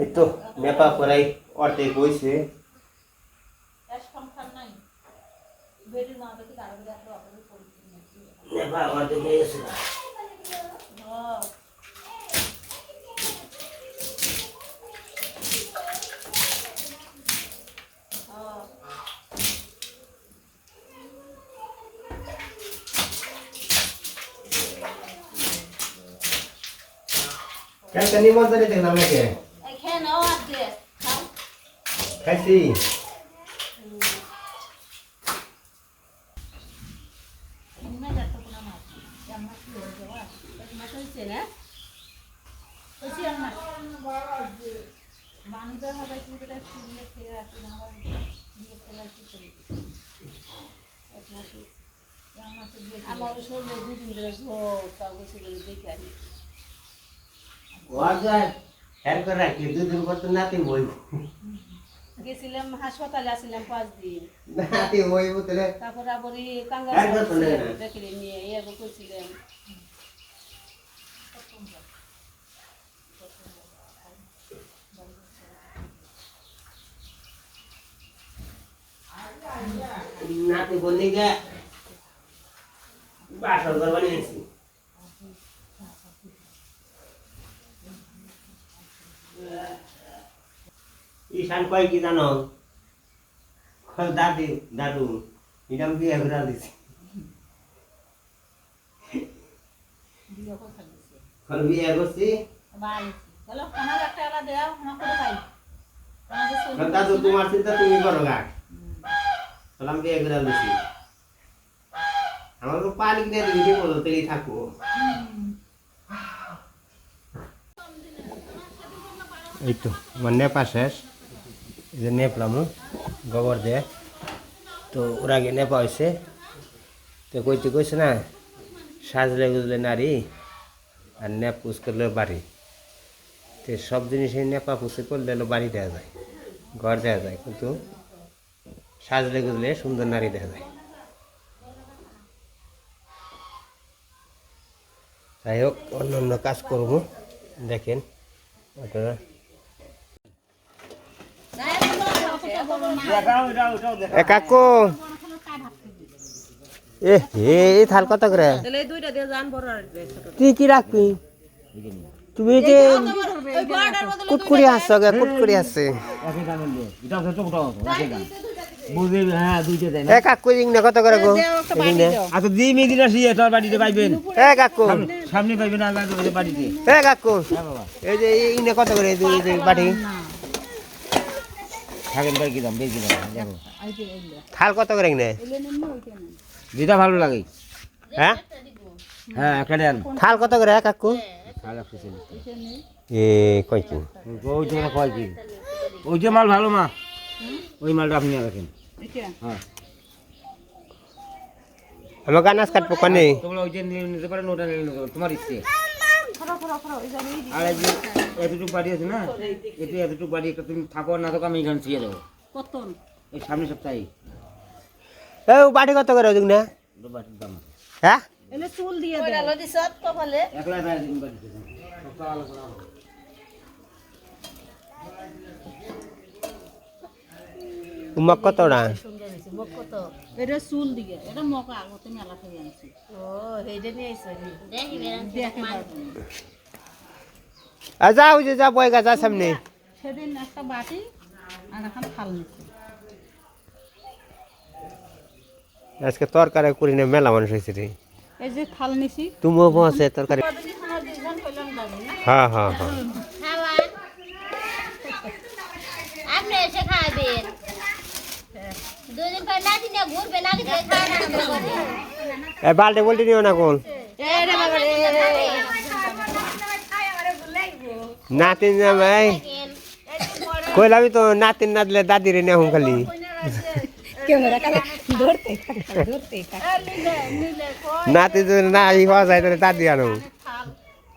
এই তো নেপা করাই অর্ধেক হয়েছে নেপা অর্ধেক হয়ে গেছে। না। কেন নিমন্ত্রণে দেখলাম নাকি খাইছি আমার শরীরে দুদিন ধরে জ্বর তাও গেছে বলে দেখে আনি ওয়াজার হ্যাঁ করে রাখি দুদিন নাতি বইব। গেছিলাম হাসপাতালে আসছিলাম পাঁচ দিন। নাতি বইব তাহলে। তারপর আবার কাঙ্গাল একবার তো নেই না। দেখে নিয়ে এরকম করছিলাম নাতি বললি গে বাসর ঘর বানিয়েছি। ঈশান কয় কি জানো? দাদি, দাদু এটা আমি বিয়ে করে দিছি তোমার চিন্তা তুমি করো গা। বিয়ে করে দিছি। আমার পানি কিনে দিবি বলো তেলি থাকব। এই আমার শেষ। যে নেপলাম গোবর দিয়ে। তো ওর আগে নেপা হয়েছে তো কইতে কইছে না, সাজলে গুজলে নারী আর নেপ পুষ করলে বাড়ি। তো সব জিনিসই নেপা পুষে করলে বাড়ি দেওয়া যায়, ঘর দেওয়া যায়। কিন্তু সাজলে গুজলে সুন্দর নারী দেখা যায়। যাই হোক, অন্য অন্য কাজ করব। দেখেন, আপনারা এ কাকু। এ হে এই থাল কত করে? তুই কি রাখবি? তুমি যে কুটকুড়ি আসছ গে কুটকুড়ি আসছে এ কাকু ইংনে কত করে গো? ইংনে আচ্ছা দি মেদিন আসি তোর বাড়িতে পাইবেন। এ কাকু। সামনে পাইবেন আল্লাহ বাড়িতে এ কাকু। এই যে ইংনে কত করে দুই বাটি? থাকেন ভাই কিলাম বেশ কিলাম দেখো। থাল কত করে ইংনে যেটা ভালো লাগে। হ্যাঁ? হ্যাঁ একটা দেন। থাল কত করে কাকু ভালো একশো চল্লিশ এ কই কি ওই তো কয় কি ওই যে মাল ভালো মা। ওই মালটা আপনি রাখেন। হ্যাঁ। আমার গানাস কাটবো কনে? তোমরা ওই যে নিতে পারেন ওটা তোমার ইচ্ছে। আর এই যে এতটুকু বাড়ি আছে না এটি এতটুকু বাড়ি একটা তুমি থাকো না থাকো আমি এখানে ছিয়ে দেবো। কত এই সামনে সপ্তাহে। এ বাড়ি কত করে ওদিক না? বাড়ির দাম হ্যাঁ? এলে চুল দিয়ে দে। ওটা লদি সব কপালে একলা না দিন বাড়িতে সপ্তাহ আলাদা আলাদা। তোমাক কত না সুন্দর হয়েছে মোক কত এটা চুল দিয়ে এটা মোক আগতে মেলা থেকে আনছি। ও সেইটা নিয়ে আইছে দেখে পারব। না। আ যাও যে যা বয় গাছ সামনে। সেদিন একটা বাটি আর এখন থাল নিচ্ছে আজকে তরকারি করি না মেলা মানুষ হয়েছে রে। এই যে থাল নিছি। তুমিও বসে তরকারি। কদিন খানা দুজন কইলাম যাবে না হ্যাঁ হ্যাঁ হ্যাঁ খাওয়ান আপনি এসে খাবেন দুদিন পর নাতি নিয়ে ঘুরবে নাতি দিয়ে খাওয়া আরম্ভ করবে এ বালটি বলটি নিও না কোন নাতিন জামাই কইলামি তো নাতিন না দিলে দাদিরে নেহ খালি। নাতি যদি না ই হওয়া যায় তাহলে দাদি আনো।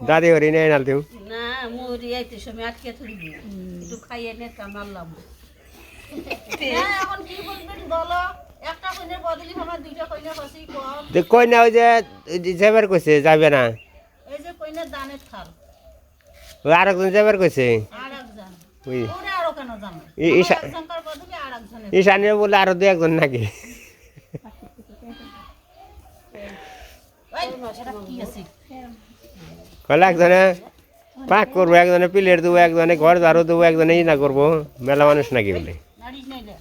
দাদি হরি নেই না তুই। না মুড়ি আইতে সময় আটকে থাকবি একটু খাইয়ে নে কামারলাম এখন কি বলবেন বলো? একটা কইনের বদলি আমার দুইটা কইনের হসি কম। কই না ওই যে যাবার কইছে যাবে না। আরেকজন যাবার কইছে। আর একজন আর একজনের ঈশানীয় বলে আরও দু একজন নাকি? কলে একজনে পাক করব একজনে প্লেট দেবো একজনে ঘর ঝাড়ু দেবো একজনে ই না করব মেলা মানুষ নাকি বলে। নাড়িস নাইলে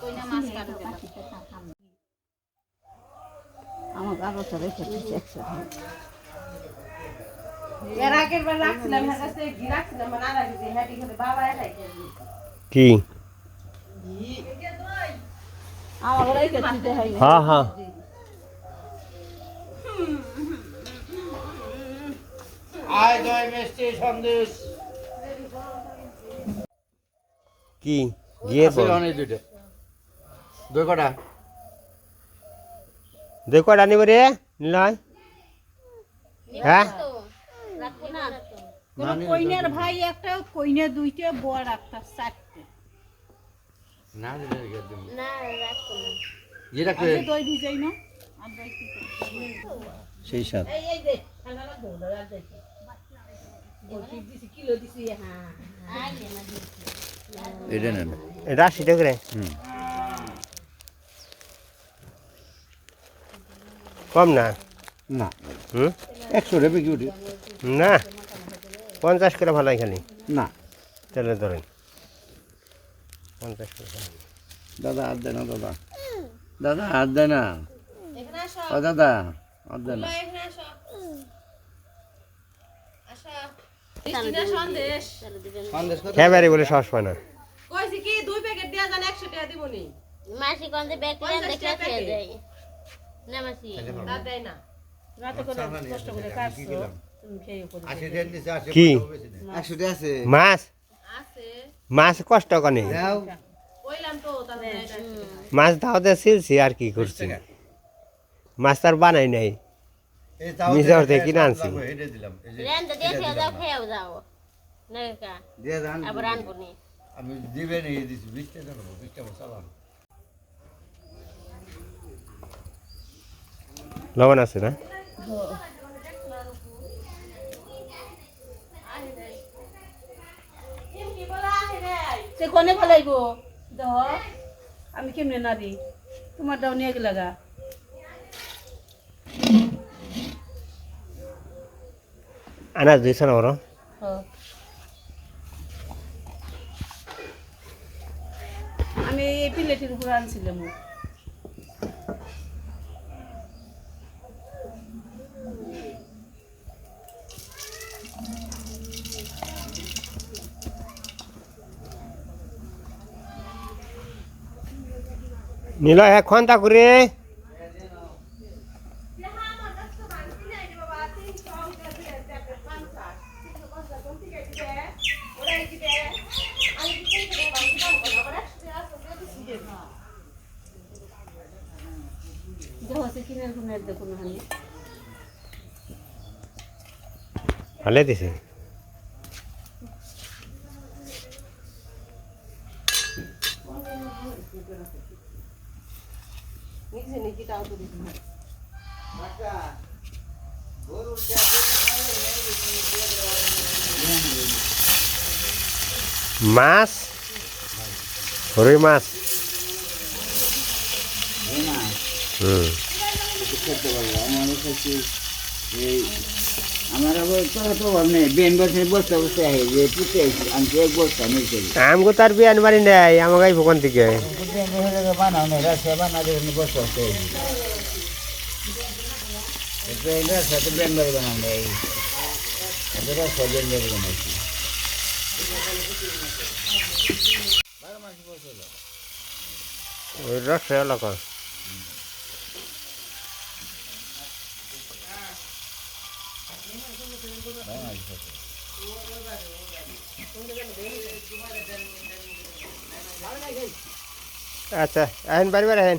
কইনা মাছ কাটবে আমার কাগজটা রেখে দিচ্ছি একশো এর আগের বার রাখছিলাম হ্যাঁ কাছে ঘি রাখছিলাম মানে আর রাখছি হ্যাঁ ঠিক আছে বাবা এটাই কি আমার রেখে দিতে হয় হ্যাঁ আয় দই মিষ্টি সন্দেশ। কি? গিয়ে বল। অনেক দুইটা। দই কটা। দেখো আনিব রে নিলয়। হ্যাঁ? কইনের ভাই একটা কইনে দুইটা বর একটা চারটে। না দিলে না রাখব না। যে রাখতে আজকে দই দি না আর দই কি করব? সেই সাথ এই এই দে ঠান্ডা লাগবে এটা নেন এটা আশি টাকা হুম। কম না? না। হুম? একশো রে বিক্রি উঠি না? পঞ্চাশ করে ভালো খালি না। তেলে ধরেন। পঞ্চাশ করে দাদা হাত দেয় না দাদা। দাদা হাত দেয় না। ও দাদা হাত দেয় না। তাহলে কত? খেয়ে বাড়ি বলে সাহস পায় না। কইছি কি দুই প্যাকেট দেয়া যান একশো টাকা দিবনি মাসি কোন যে ব্যাগ কিনে দেখলে খেয়ে প্যাকেট। না মাসি। তার দেয় না। রাতে করে কষ্ট করে কাটছো। কি মাছ? আছে। মাছ কষ্ট কনে? মাছ ধাওতে ছিলছি আর কি করছি? মাছ তার বানাই নাই। নিজের থেকে কিনে আনছি। আমি দিবেন এই দিছি। জানো বিশটা মশলা লবণ আছে না? সে কোনে ফেলাইব? দেহ আমি কেমনে না দিই তোমার দাও নিয়ে গেলে দিয়েছ না ওর আমি এই প্লেটের উপর আনছিলাম। নিল হ্যাঁ খন্তা করে ভালে দিছে মাছ রুই মাছ হুম মানে আমগো তার বিয়ান বাড়ি নেই আমাকে ভোগান থেকে বেন বসে আচ্ছা আহেন বাড়ি আহেন।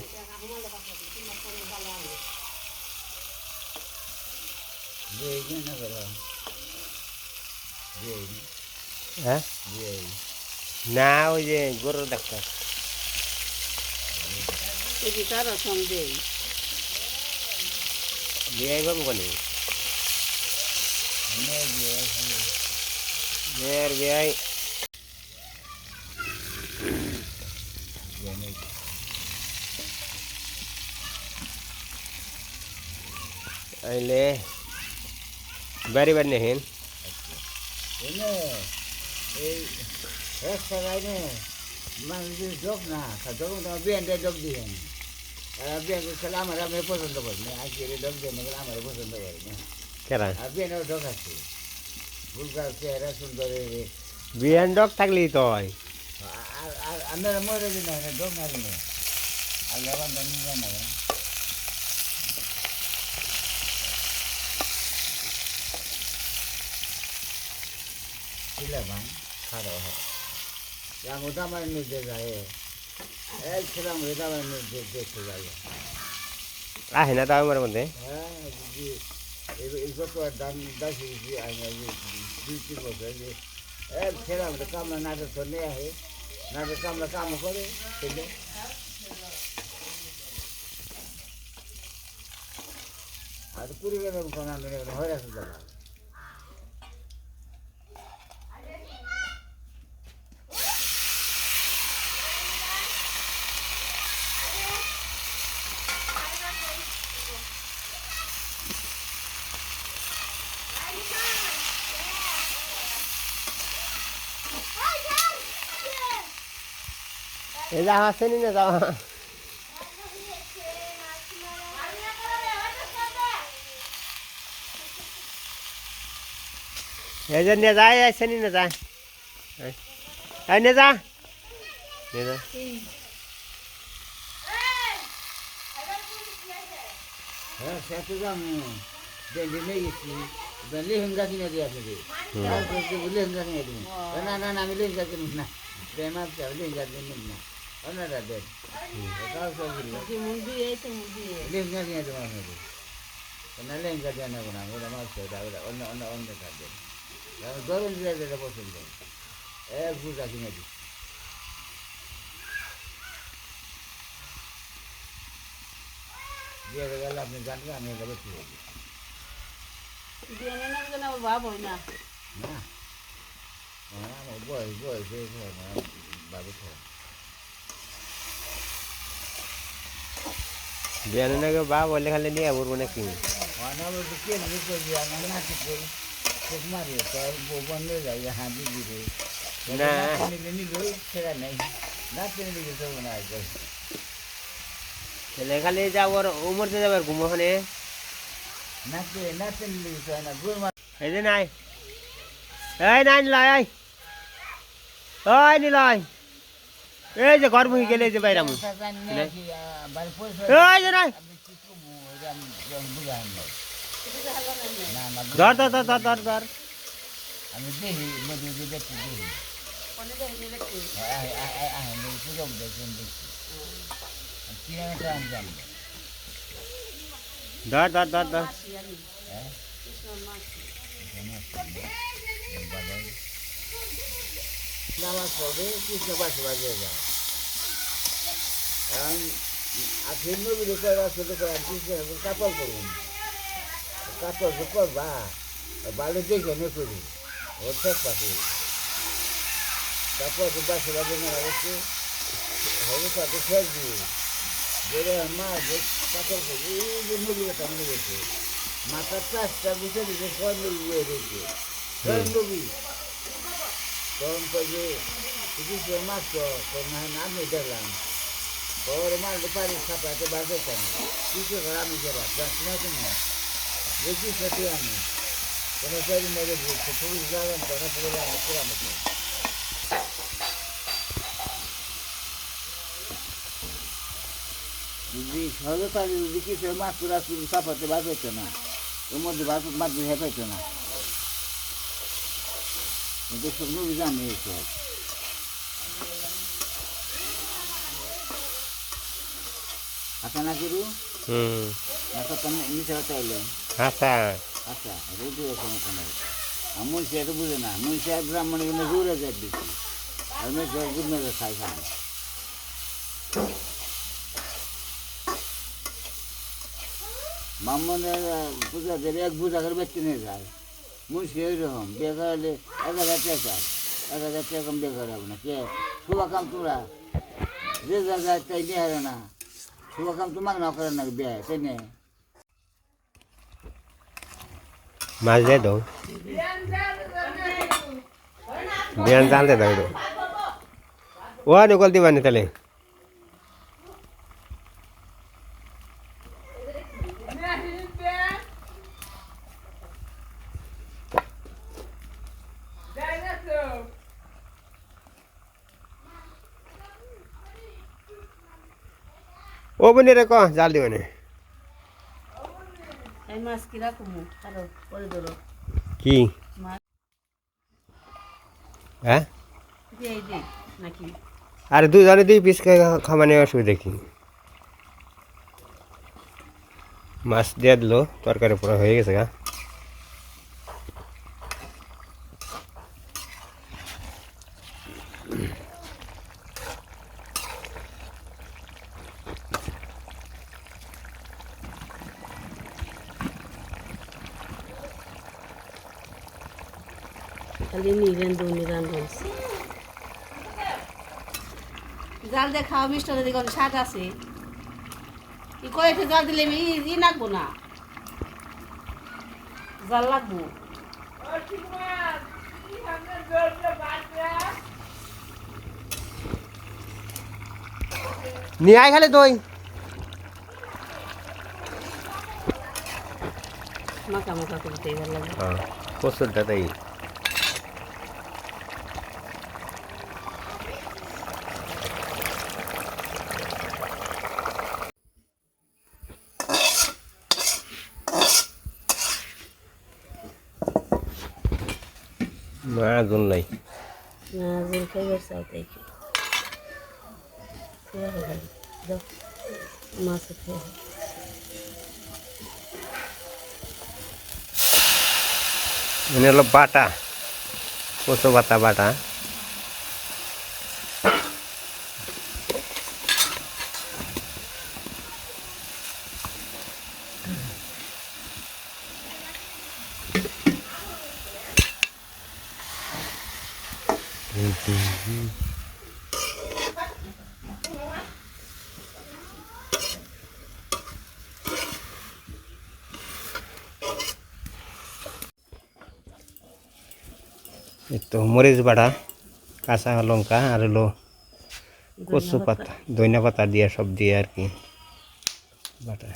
হ্যাঁ? না ওই যে গরুর ডাক্তার। তারা বিয়াই বাবু কোনে বাড়ি বাড়ি নেহেন এনে এই রাস্তা গাইনে মানুষের যোগ না যোগ তোমার বিয়ানটা যোগ দিবেন বিয়ান খেলে আমার আমি পছন্দ করি না আজকে যোগ বলে আমার পছন্দ করি না কেরা? বিয়ানের যোগ আছে। ভুলকার চেহারা সুন্দর বিয়ান ডক থাকলেই তো হয় আর আর আমরা মরে দিন না যোগ না দিন আর লেবান দাম নিয়ে না ছিলাম খারাপ হয় dia আহে না তাও আমার মধ্যে। eh jadi itu itu tuh dan dan sih hanya di di timur jadi eh sekarang udah kamu nada tuh nih ya nada kamu kamu kau এ যা আসেনি না যাওয়া। এই যে নিয়ে যায় আসেনি না যায় এই নিয়ে যা। নিয়ে যা। হ্যাঁ সেটা তো আমি বেঁধে নিয়ে গেছি লেহেঙ্গা কিনে দিয়ে কিনে দিন না না না আমি লেহেঙ্গা কিনুন না। বেমার চাও লেহেঙ্গা কিনুন না। ওনারা দেন মুরগি এসে মুরগি লেহেঙ্গা কিনে দেবো আপনাকে না লেহেঙ্গা দেওয়া নেব না ওরা মাছ ওটা ওটা অন্য অন্য অন্য থাকবেন গরম দিলে যেটা পছন্দ এক বুঝা কিনে দিই দিয়ে গেলে আপনি জানবেন আমি বেশি বলি বিয়ানে না আমার বাপ হয় না না বয়স বয়স বাবু খাওয়া বিয়ানো নাকি বা বলে খালি নিয়ে বলব নাকি অনেক বলতে কে নিয়ে করবি আমার নাচি করি চোখ মারিয়ে তো আর বউ বন্ধ হয়ে যায় হাঁটি দিবে না। নিলে নিল সেটা নেই নাচতে নিলে তো মনে করে। ছেলে খালি যাওয়ার উমরতে যাবার ঘুমো ওখানে নাচতে নাচতে নিলে তো না গুড় মার এই যে নাই। এই নাই নিলয় ওই নিলয়। এই যে ঘর মুখে গেলে এই যে বাইরাম বাড়ি পয়সা এই যে নাই আপনি কি করব এটা আমি আমি বুঝাই না না না ধর ধর ধর ধর ধর ধর আমি দেখি নদী দিয়ে দেখছি দেখি আয় আয় আয় আয় নদী পুজো দেখছেন দেখছি কিলোমিটার আমি জানি ধর ধর ধর ধর হ্যাঁ নামাজ পড়বে কৃষ্ণ পাশে বাজিয়ে যায় কারণ আজকে নবীর করে আসলে করে কৃষ্ণ কাপড় করুন কাপড় তো করবা ভালো দেখে নে করি ওর ঠিক পাশে তারপর তো বাসে বাজে মারা গেছে হবে তাকে শেষ দিয়ে। বেড়ে মা কাপড় করবে এই যে নবীর কথা গেছে। মাথার চাষটা বুঝে দিতে সব নবী হয়ে রয়েছে সব তখন কয়ে কিছু না আমি দেখলাম ওর মাছ পারি ছাপাতে বাজে কেন কিছু আমি যারা জানছি না দেখি সাথে আমি কোনো চারি মেরে বলছে পুলিশ যাবেন কোনো পুলিশ যাবেন পুরো আমাকে যদি সহজে পারি যদি কিছু মাছ পুরা ছাপাতে বাজাইতো না ওর মধ্যে মাছ মাছ হেপাইতো না কিন্তু শুকনো জানি এসব আচ্ছা না করু আচ্ছা তুমি নিচে চাইলেন হাসা আচ্ছা রোদু সমস্যা নেই আর মুন্সি এটা বুঝে না মুন্সি আর ব্রাহ্মণে কিন্তু দূরে যায় বেশি আর মেয়ে গুড মেয়ে খাই খাবে ব্রাহ্মণের পূজাদের এক বোঝা করে বেচতে নিয়ে যায় মুন্সি ওইরকম বিয়ে করালে এক হাজার টাকা এক হাজার টাকা কম বিয়ে করাবো না। কে? শুভাকাম তোমরা যে জায়গায় তাই নিয়ে হারে না। শুভাকাম তোমার না করে না বিয়ে তাই নিয়ে মাছ দিয়ে দাও বিয়ান জানতে দাও ও নকল দিবানি তাহলে। ও বনি রে ক জাল দিবানি এই মাছ কীরকম আরও করে ধরো। কি? হ্যাঁ? নাকি? আর দুজনে দুই পিস খামানে অসুবিধা কি? মাছ দিয়ে দিল তরকারি পুরো হয়ে গেছে গা খালি নিরেন দু নিরান বলছে জাল দিয়ে খাওয়া মিষ্ট যদি কোনো স্বাদ আছে? ই কয়েছে জাল দিলে আমি ই- ই লাগবো না? জাল লাগবো? নিয়ে আয় খালি দই। মাখা মাখা করতে ভালো লাগবে প্রচুরটা তাই না আগুন নাই। না জল খাইবার চাও তাই কি? মাছ হলো বাটা কচু বাটা বাটা এই তো মরিচ বাড়া, কাঁচা লঙ্কা, আর হলো কচু পাতা ধনিয়া পাতা দিয়ে সব দিয়ে আর কি বাটা।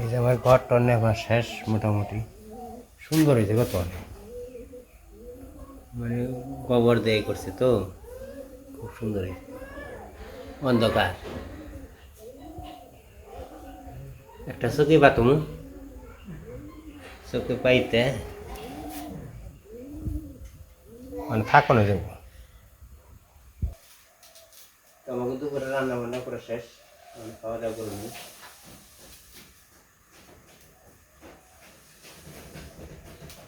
এই যে আমার ঘর টর নেওয়া শেষ মোটামুটি। সুন্দর হয়েছে কত মানে গোবর দিয়ে করছে তো? খুব সুন্দর হয়েছে। অন্ধকার। একটা চকি পাতুম চকি পাইতে। মানে থাকো না যাব তো আমাকে দুপুরে রান্না বান্না করে শেষ। খাওয়া দাওয়া করে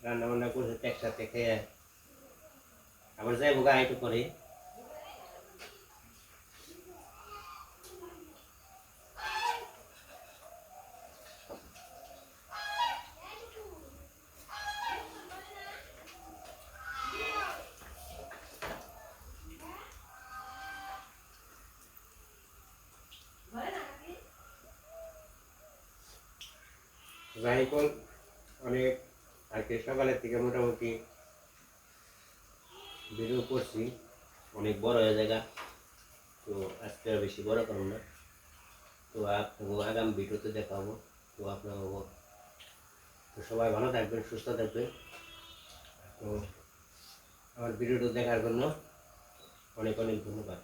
রান্না বান্না করছে তো একসাথে খেয়ে আবার যাইবো গা একটু করে যাই হোক অনেক আর কি, সকালের থেকে মোটামুটি ভিডিও করছি অনেক বড় হয়ে জায়গা, তো আজকে আর বেশি বড় করব না। তো আপনাকে আগাম ভিডিওতে দেখাবো। তো আপনাকে তো সবাই ভালো থাকবেন, সুস্থ থাকবেন। তো আমার ভিডিওটা দেখার জন্য অনেক অনেক ধন্যবাদ।